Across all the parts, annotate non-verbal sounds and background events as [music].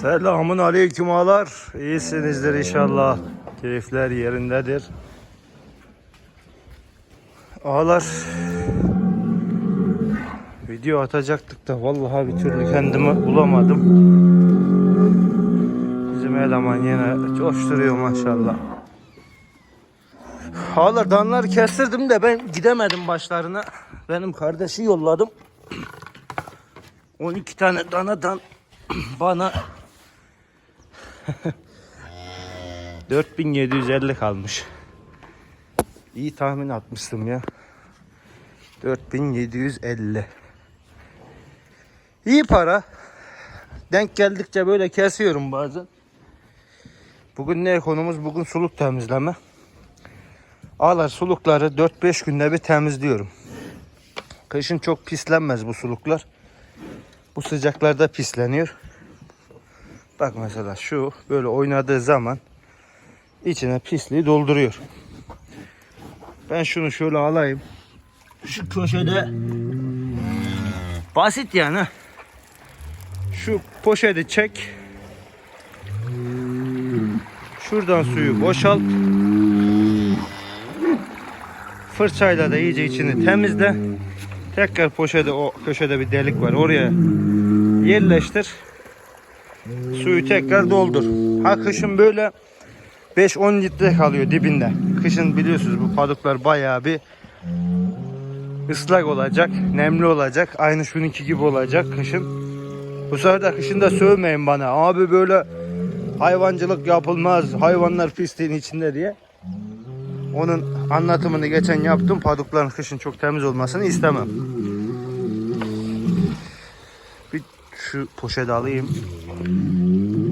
Selamun aleyküm ağalar. İyisinizdir inşallah. Keyifler yerindedir. Ağalar video atacaktık da vallahi bir türlü kendimi bulamadım. Bizim eleman yine coşturuyor maşallah. Ağalar danlar kestirdim de ben gidemedim başlarına. Benim kardeşi yolladım. [clears throat] 12 tane danadan [clears throat] bana [laughs] 4750 kalmış. İyi tahmin atmıştım ya. 4750. İyi para. Denk geldikçe böyle kesiyorum bazen. Bugün ne konumuz? Bugün suluk temizleme. Ağlar sulukları 4-5 günde bir temizliyorum. Kışın çok pislenmez bu suluklar. Bu sıcaklarda pisleniyor. Bak mesela şu böyle oynadığı zaman içine pisliği dolduruyor. Ben şunu şöyle alayım. Şu köşede basit yani. Şu poşeti çek. Şuradan suyu boşalt. Fırçayla da iyice içini temizle. Tekrar poşete o köşede bir delik var. Oraya yerleştir. Suyu tekrar doldur. Ha kışın böyle 5-10 litre kalıyor dibinde. Kışın biliyorsunuz bu paduklar bayağı bir ıslak olacak, nemli olacak. Aynı şununki gibi olacak kışın. Bu sefer de kışın da sövmeyin bana. Abi böyle hayvancılık yapılmaz. Hayvanlar pisliğin içinde diye. Onun anlatımını geçen yaptım. Padukların kışın çok temiz olmasını istemem. Şu poşeti alayım.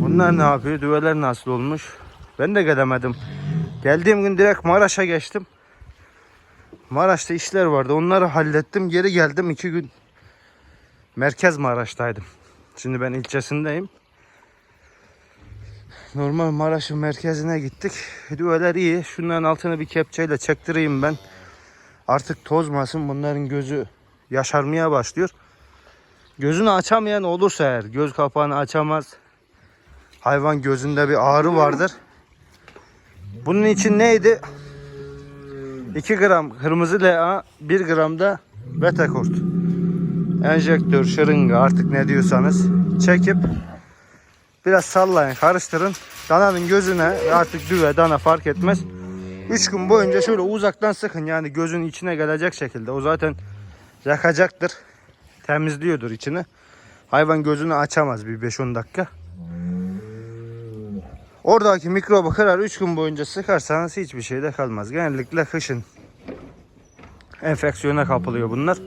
Bunlar ne yapıyor? Düveler nasıl olmuş? Ben de gelemedim. Geldiğim gün direkt Maraş'a geçtim. Maraş'ta işler vardı. Onları hallettim. Geri geldim. iki gün merkez Maraş'taydım. Şimdi ben ilçesindeyim. Normal Maraş'ın merkezine gittik. Düveler iyi. Şunların altını bir kepçeyle çektireyim ben. Artık tozmasın. Bunların gözü yaşarmaya başlıyor. Gözünü açamayan olursa eğer göz kapağını açamaz. Hayvan gözünde bir ağrı vardır. Bunun için neydi? 2 gram kırmızı LA, 1 gram da Betakort. Enjektör, şırınga artık ne diyorsanız çekip biraz sallayın, karıştırın. Dananın gözüne artık düve, dana fark etmez. 3 gün boyunca şöyle uzaktan sıkın yani gözün içine gelecek şekilde. O zaten yakacaktır. Temizliyordur içini. Hayvan gözünü açamaz bir 5-10 dakika. Oradaki mikrobu kırar 3 gün boyunca sıkarsanız hiçbir şey de kalmaz. Genellikle kışın enfeksiyona kapılıyor bunlar.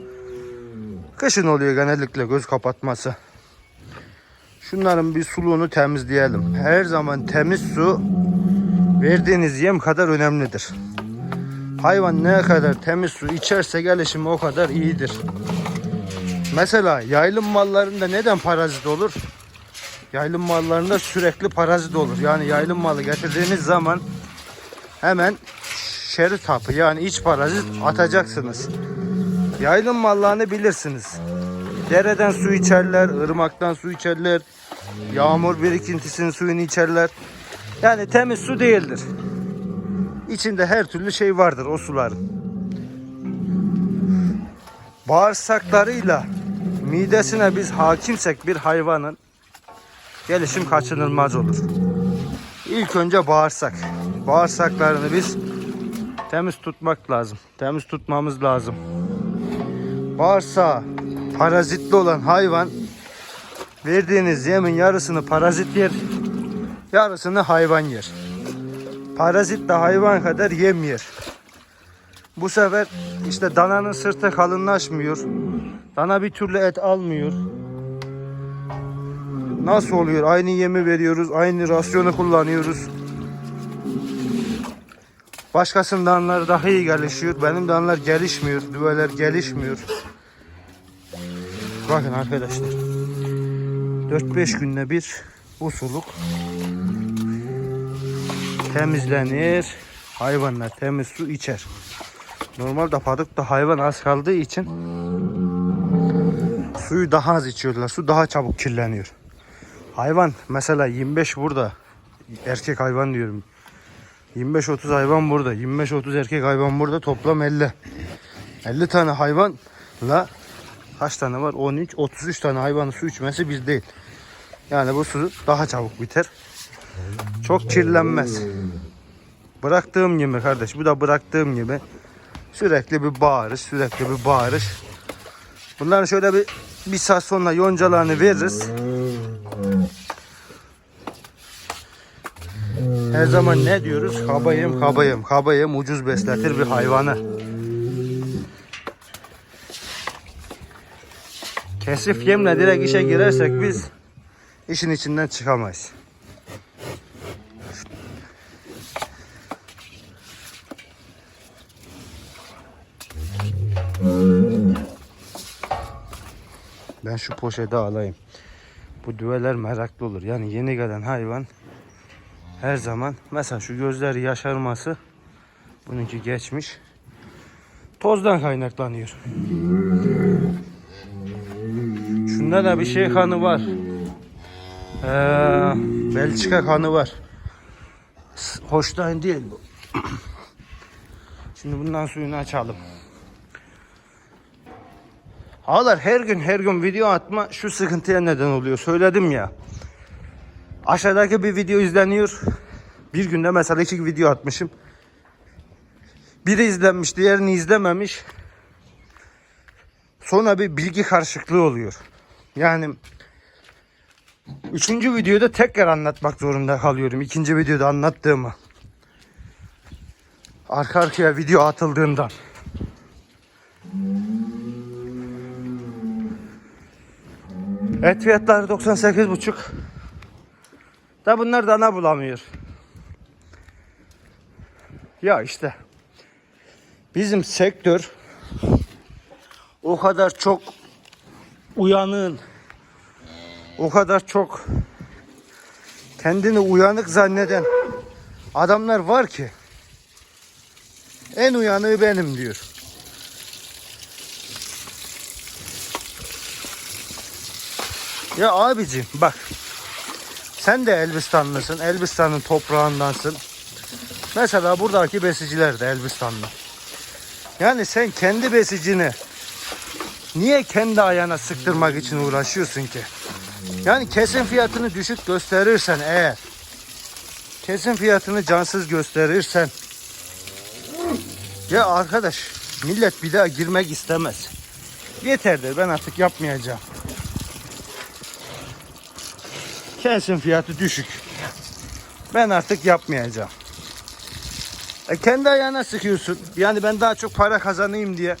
Kışın oluyor genellikle göz kapatması. Şunların bir suluğunu temizleyelim. Her zaman temiz su verdiğiniz yem kadar önemlidir. Hayvan ne kadar temiz su içerse gelişimi o kadar iyidir. Mesela yaylım mallarında neden parazit olur? Yaylım mallarında sürekli parazit olur. Yani yaylım malı getirdiğiniz zaman hemen şerit hapı yani iç parazit atacaksınız. Yaylım mallarını bilirsiniz. Dereden su içerler, ırmaktan su içerler, yağmur birikintisinin suyunu içerler. Yani temiz su değildir. İçinde her türlü şey vardır o suların. Bağırsaklarıyla midesine biz hakimsek bir hayvanın gelişim kaçınılmaz olur. İlk önce bağırsak. Bağırsaklarını biz temiz tutmak lazım. Temiz tutmamız lazım. Bağırsağı parazitli olan hayvan verdiğiniz yemin yarısını parazit yer, yarısını hayvan yer. Parazit de hayvan kadar yem yer. Bu sefer işte dananın sırtı kalınlaşmıyor. Dana bir türlü et almıyor. Nasıl oluyor? Aynı yemi veriyoruz, aynı rasyonu kullanıyoruz. Başkasının danları daha iyi gelişiyor. Benim danlar gelişmiyor. Düveler gelişmiyor. Bakın arkadaşlar. 4-5 günde bir bu suluk temizlenir. Hayvanlar temiz su içer. Normalde padukta hayvan az kaldığı için suyu daha az içiyorlar. Su daha çabuk kirleniyor. Hayvan mesela 25 burada. Erkek hayvan diyorum. 25-30 hayvan burada. 25-30 erkek hayvan burada. Toplam 50. 50 tane hayvanla kaç tane var? 13, 33 tane hayvanın su içmesi bir değil. Yani bu su daha çabuk biter. Çok kirlenmez. Bıraktığım gibi kardeş. Bu da bıraktığım gibi. Sürekli bir bağırış, sürekli bir bağırış. Bunları şöyle bir bir saat sonra yoncalarını veririz. Her zaman ne diyoruz? Kabayım, kabayım, kabayım ucuz besletir bir hayvanı. Kesif yemle direkt işe girersek biz işin içinden çıkamayız. Ben şu poşeti alayım. Bu düveler meraklı olur. Yani yeni gelen hayvan her zaman mesela şu gözleri yaşarması bununki geçmiş. Tozdan kaynaklanıyor. Şunda da bir şey kanı var. Ee, Belçika kanı var. Hoştan değil bu. [clears throat] Şimdi bundan suyunu açalım. Ağlar her gün her gün video atma şu sıkıntıya neden oluyor. Söyledim ya. Aşağıdaki bir video izleniyor. Bir günde mesela iki video atmışım. Biri izlenmiş, diğerini izlememiş. Sonra bir bilgi karışıklığı oluyor. Yani üçüncü videoda tekrar anlatmak zorunda kalıyorum. İkinci videoda anlattığımı. Arka arkaya video atıldığından. Et fiyatları 98,5. Da bunlar dana bulamıyor. Ya işte bizim sektör o kadar çok uyanığın o kadar çok kendini uyanık zanneden adamlar var ki en uyanığı benim diyor. Ya abicim bak sen de Elbistanlısın. Elbistan'ın toprağındansın. Mesela buradaki besiciler de Elbistanlı. Yani sen kendi besicini niye kendi ayağına sıktırmak için uğraşıyorsun ki? Yani kesin fiyatını düşük gösterirsen eğer kesin fiyatını cansız gösterirsen ya arkadaş millet bir daha girmek istemez. Yeterdir ben artık yapmayacağım. Kesin fiyatı düşük. Ben artık yapmayacağım. E kendi ayağına sıkıyorsun. Yani ben daha çok para kazanayım diye.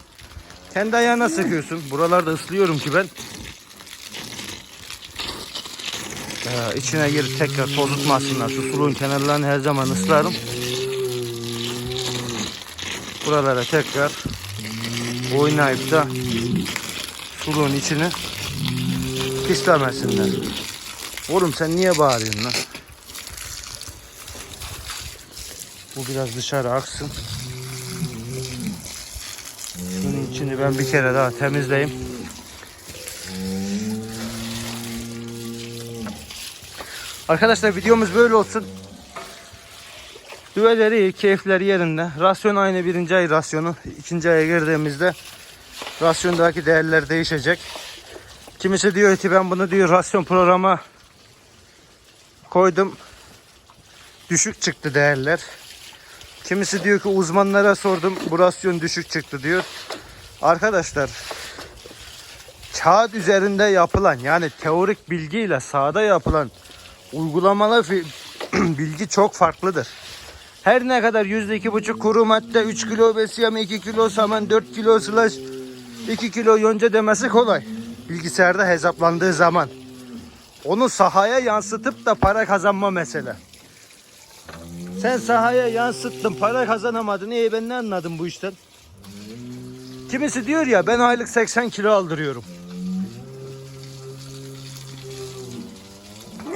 Kendi ayağına sıkıyorsun. Buralarda ıslıyorum ki ben. Ee, içine girip tekrar tozutmasınlar. Şu suluğun kenarlarını her zaman ıslarım. Buralara tekrar oynayıp da suluğun içini pislemesinler. Oğlum sen niye bağırıyorsun lan? Bu biraz dışarı aksın. Şunun içini ben bir kere daha temizleyeyim. Arkadaşlar videomuz böyle olsun. Düveleri iyi, keyifleri yerinde. Rasyon aynı birinci ay rasyonu. ikinci aya girdiğimizde rasyondaki değerler değişecek. Kimisi diyor ki ben bunu diyor rasyon programa koydum. Düşük çıktı değerler. Kimisi diyor ki uzmanlara sordum. Bu rasyon düşük çıktı diyor. Arkadaşlar kağıt üzerinde yapılan yani teorik bilgiyle sahada yapılan uygulamalı [clears throat] bilgi çok farklıdır. Her ne kadar yüzde iki buçuk kuru madde, 3 kilo besiyem, 2 kilo saman, 4 kilo slash, 2 kilo yonca demesi kolay. Bilgisayarda hesaplandığı zaman. Onu sahaya yansıtıp da para kazanma mesele. Sen sahaya yansıttın, para kazanamadın. İyi ben ne anladım bu işten? Kimisi diyor ya ben aylık 80 kilo aldırıyorum.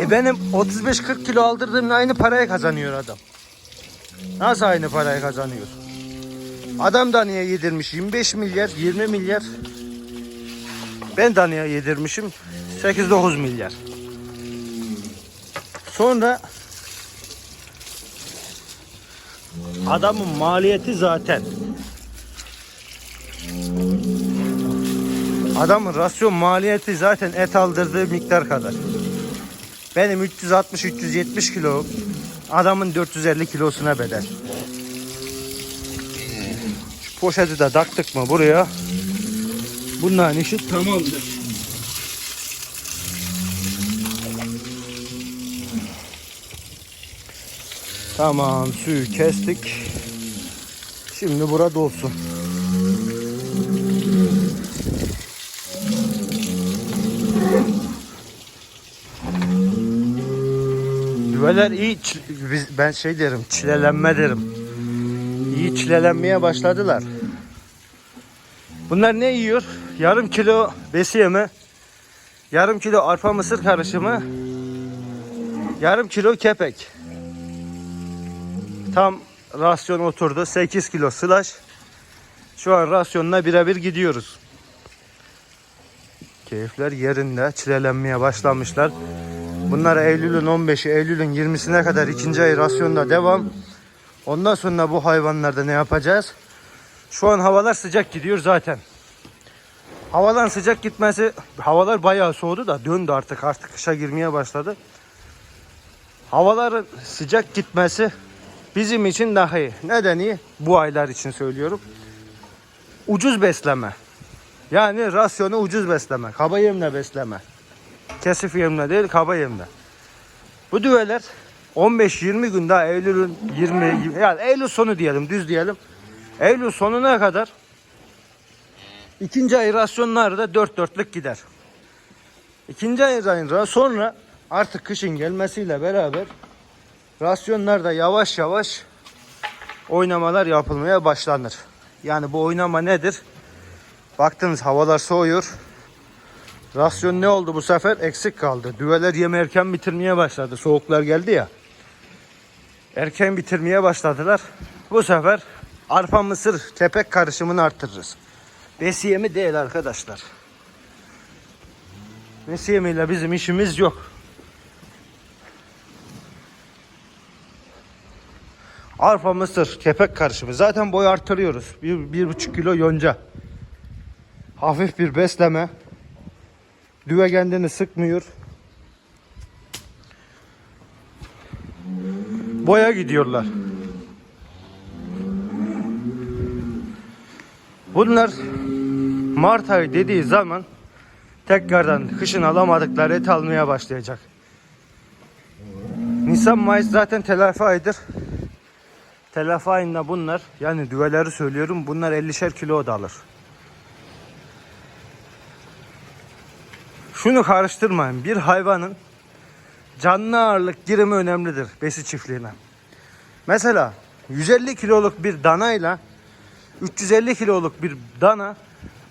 E benim 35-40 kilo aldırdığımla aynı parayı kazanıyor adam. Nasıl aynı parayı kazanıyor? Adam danaya yedirmiş 25 milyar, 20 milyar. Ben danaya yedirmişim 8-9 milyar. Sonra adamın maliyeti zaten adamın rasyon maliyeti zaten et aldırdığı miktar kadar. Benim 360-370 kilo adamın 450 kilosuna bedel. Şu poşeti de taktık mı buraya bunların işi tamamdır. Tamam suyu kestik. Şimdi burada olsun. Düveler iyi biz- ben şey derim çilelenme derim. İyi çilelenmeye başladılar. Bunlar ne yiyor? Yarım kilo besiye mi? Yarım kilo arpa mısır karışımı. Yarım kilo kepek. Tam rasyon oturdu. 8 kilo slash. Şu an rasyonla birebir gidiyoruz. Keyifler yerinde. Çilelenmeye başlamışlar. Bunlar Eylül'ün 15'i, Eylül'ün 20'sine kadar ikinci ay rasyonda devam. Ondan sonra bu hayvanlarda ne yapacağız? Şu an havalar sıcak gidiyor zaten. Havadan sıcak gitmesi, havalar bayağı soğudu da döndü artık artık kışa girmeye başladı. Havaların sıcak gitmesi bizim için daha iyi. Neden iyi? Bu aylar için söylüyorum. Ucuz besleme. Yani rasyonu ucuz besleme. Kaba yemle besleme. Kesif yemle değil kaba yemle. Bu düveler 15-20 gün daha Eylül'ün 20 yani Eylül sonu diyelim düz diyelim. Eylül sonuna kadar ikinci ay rasyonları da dört dörtlük gider. İkinci aydan sonra artık kışın gelmesiyle beraber rasyonlarda yavaş yavaş oynamalar yapılmaya başlanır. Yani bu oynama nedir? Baktınız havalar soğuyor. Rasyon ne oldu bu sefer? Eksik kaldı. Düveler yemi erken bitirmeye başladı. Soğuklar geldi ya. Erken bitirmeye başladılar. Bu sefer arpa mısır kepek karışımını arttırırız. Besiye mi değil arkadaşlar. Besiye miyle bizim işimiz yok. Arpa mısır kepek karışımı. Zaten boy artırıyoruz. Bir, bir buçuk kilo yonca. Hafif bir besleme. Düve kendini sıkmıyor. Boya gidiyorlar. Bunlar Mart ayı dediği zaman tekrardan kışın alamadıkları et almaya başlayacak. Nisan Mayıs zaten telafi ayıdır. Telafi ayında bunlar yani düveleri söylüyorum bunlar 50'şer kilo da alır. Şunu karıştırmayın. Bir hayvanın canlı ağırlık girimi önemlidir besi çiftliğine. Mesela 150 kiloluk bir danayla 350 kiloluk bir dana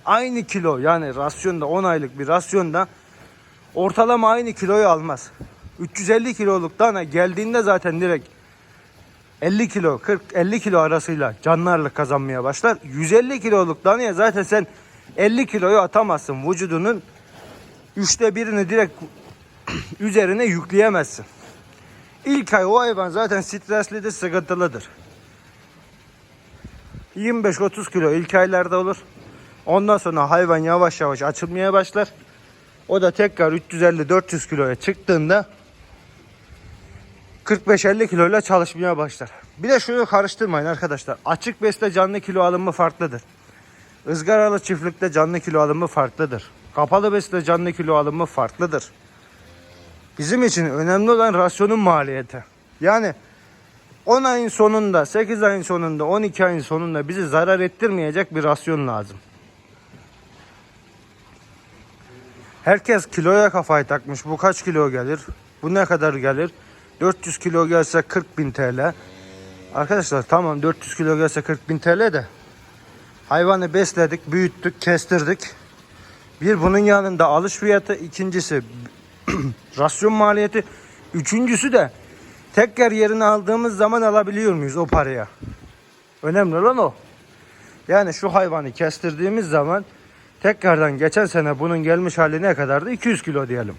aynı kilo yani rasyonda 10 aylık bir rasyonda ortalama aynı kiloyu almaz. 350 kiloluk dana geldiğinde zaten direkt 50 kilo 40 50 kilo arasıyla canlı kazanmaya başlar. 150 kiloluk danaya zaten sen 50 kiloyu atamazsın. Vücudunun üçte birini direkt [clears throat] üzerine yükleyemezsin. İlk ay o hayvan zaten streslidir, sıkıntılıdır. 25-30 kilo ilk aylarda olur. Ondan sonra hayvan yavaş yavaş açılmaya başlar. O da tekrar 350-400 kiloya çıktığında 45-50 kiloyla çalışmaya başlar. Bir de şunu karıştırmayın arkadaşlar. Açık besle canlı kilo alımı farklıdır. Izgaralı çiftlikte canlı kilo alımı farklıdır. Kapalı besle canlı kilo alımı farklıdır. Bizim için önemli olan rasyonun maliyeti. Yani 10 ayın sonunda, 8 ayın sonunda, 12 ayın sonunda bizi zarar ettirmeyecek bir rasyon lazım. Herkes kiloya kafayı takmış. Bu kaç kilo gelir? Bu ne kadar gelir? 400 kilo gelse 40 bin TL. Arkadaşlar tamam 400 kilo gelse 40 bin TL de hayvanı besledik, büyüttük, kestirdik. Bir bunun yanında alış fiyatı, ikincisi [clears throat] rasyon maliyeti, üçüncüsü de tekrar yerini aldığımız zaman alabiliyor muyuz o paraya? Önemli olan o. Yani şu hayvanı kestirdiğimiz zaman tekrardan geçen sene bunun gelmiş hali ne kadardı? 200 kilo diyelim.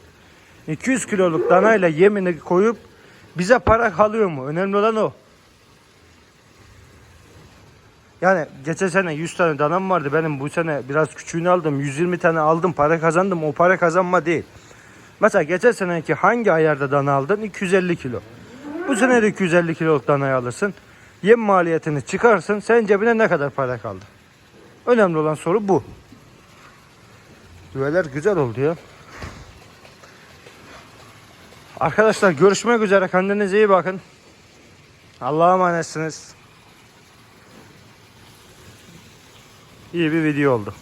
200 kiloluk danayla yemini koyup Bize para kalıyor mu? Önemli olan o. Yani geçen sene 100 tane danam vardı. Benim bu sene biraz küçüğünü aldım. 120 tane aldım. Para kazandım. O para kazanma değil. Mesela geçen seneki hangi ayarda dana aldın? 250 kilo. Bu sene de 250 kiloluk danayı alırsın. Yem maliyetini çıkarsın. Senin cebine ne kadar para kaldı? Önemli olan soru bu. Düveler güzel oldu ya. Arkadaşlar görüşmek üzere. Kendinize iyi bakın. Allah'a emanetsiniz. İyi bir video oldu.